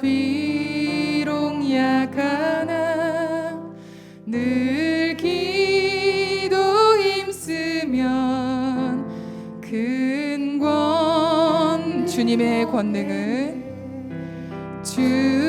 비록 약하나 늘 기도 힘쓰면 근권 주님의 권능은 주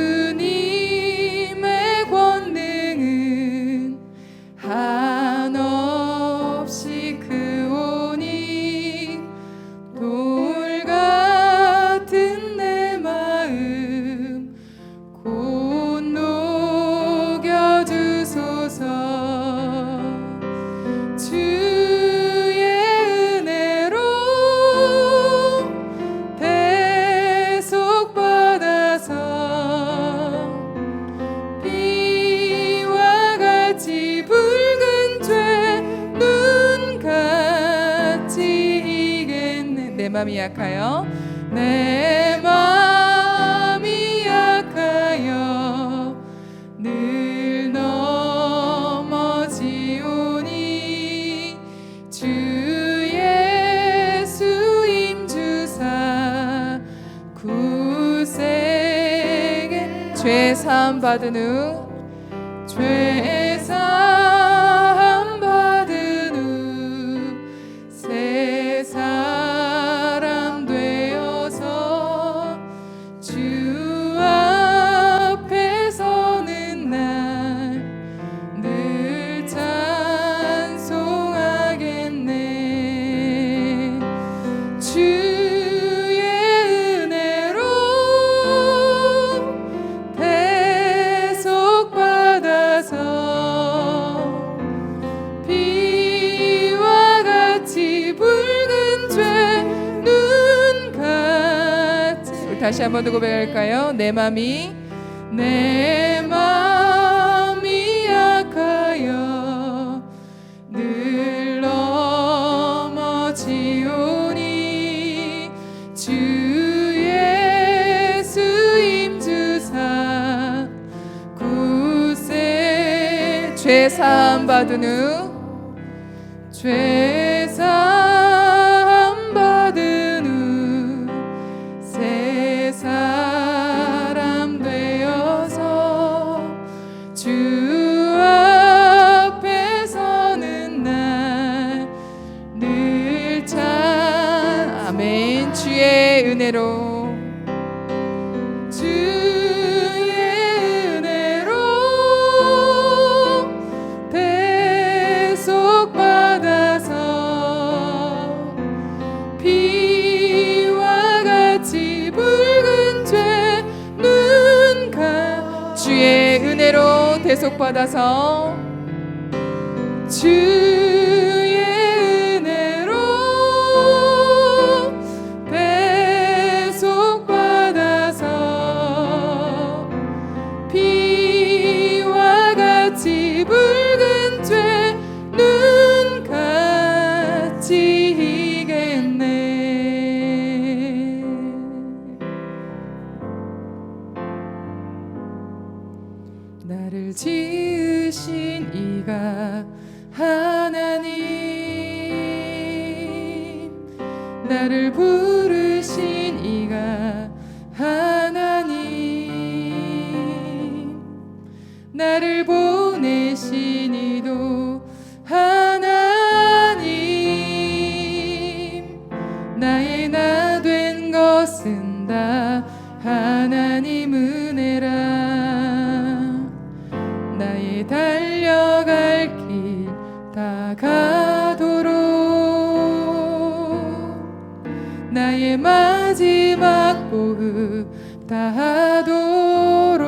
내 마음이 약하여? 내 마음이 약하여 늘 넘어지오니 주 예수 임주사 구세계 죄사함 받은 후 죄 다시 한번 더 고백할까요? 내 마음이 내 마음이 약하여 늘 넘어지오니 주 예수 임주사 구세 죄사함 받은 후죄 은혜로 대속받아서 주 하나님 나를 부르신 이가 하나님 나를 보 나의 마지막 보흡 다하도록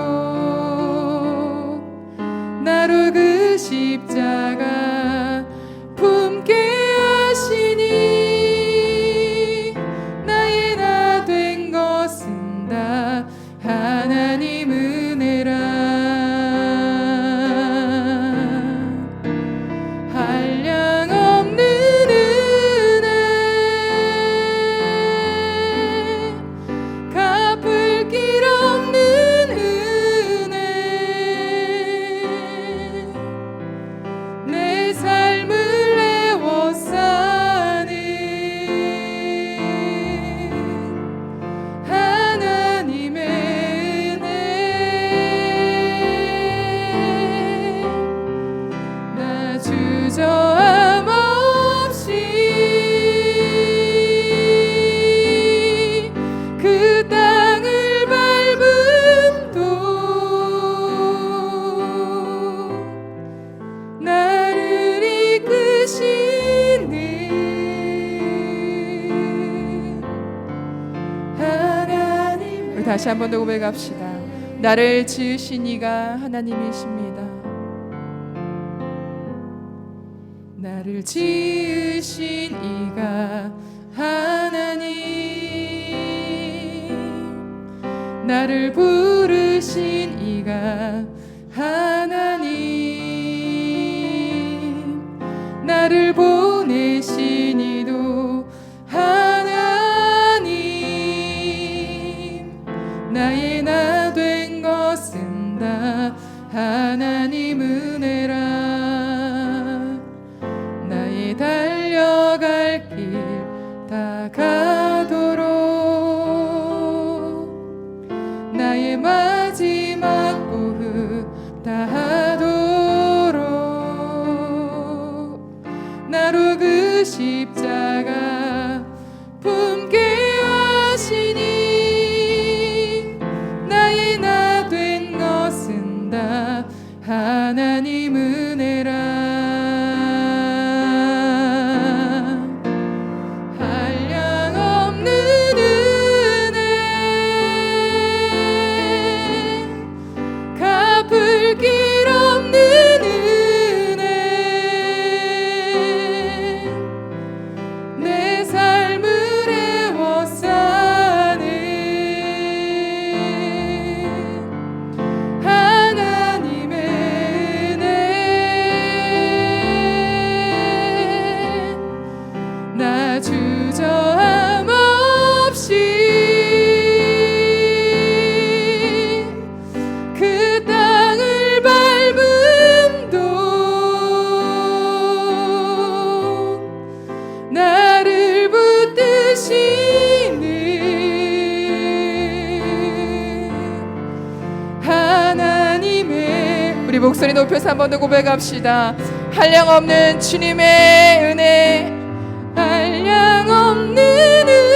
다시 한 번 더 고백합시다. 나를 지으신 이가 하나님이십니다. 나를 지으신 이가 하나님 나를 부르신 이가 하나님 나를 보 달려갈 길 다 가 우리 목소리 높여서 한 번 더 고백합시다. 한량 없는 주님의 은혜 한량 없는